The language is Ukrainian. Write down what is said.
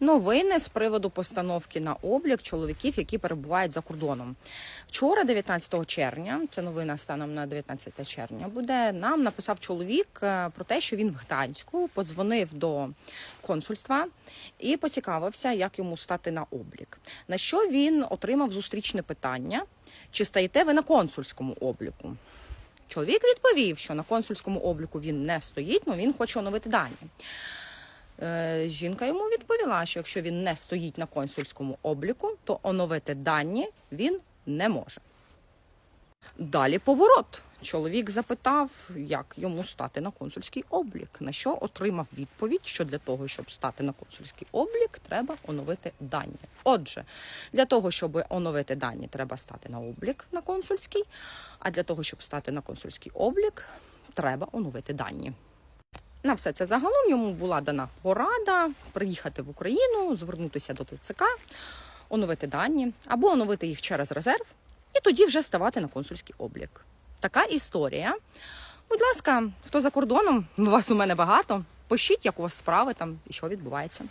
Новини з приводу постановки на облік чоловіків, які перебувають за кордоном. Вчора, 19 червня, це новина станом на 19 червня, буде нам написав чоловік е, про те, що він в Гданську подзвонив до консульства і поцікавився, як йому стати на облік. На що він отримав зустрічне питання: чи стаєте ви на консульському обліку? Чоловік відповів, що на консульському обліку він не стоїть, але він хоче оновити дані. Е, Жінка йому відповіла, що якщо він не стоїть на консульському обліку, то оновити дані він не може. Далі поворот. Чоловік запитав, як йому стати на консульський облік, на що отримав відповідь, що для того, щоб стати на консульський облік, треба оновити дані. Отже, для того, щоб оновити дані, треба стати на облік на консульський, а для того, щоб стати на консульський облік, треба оновити дані. На все це загалом йому була дана порада приїхати в Україну, звернутися до ТЦК, оновити дані або оновити їх через резерв, і тоді вже ставати на консульський облік. Така історія. Будь ласка, хто за кордоном, вас у мене багато. Пишіть, як у вас справи там і що відбувається.